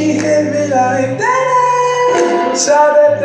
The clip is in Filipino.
she hit me like that. Sabe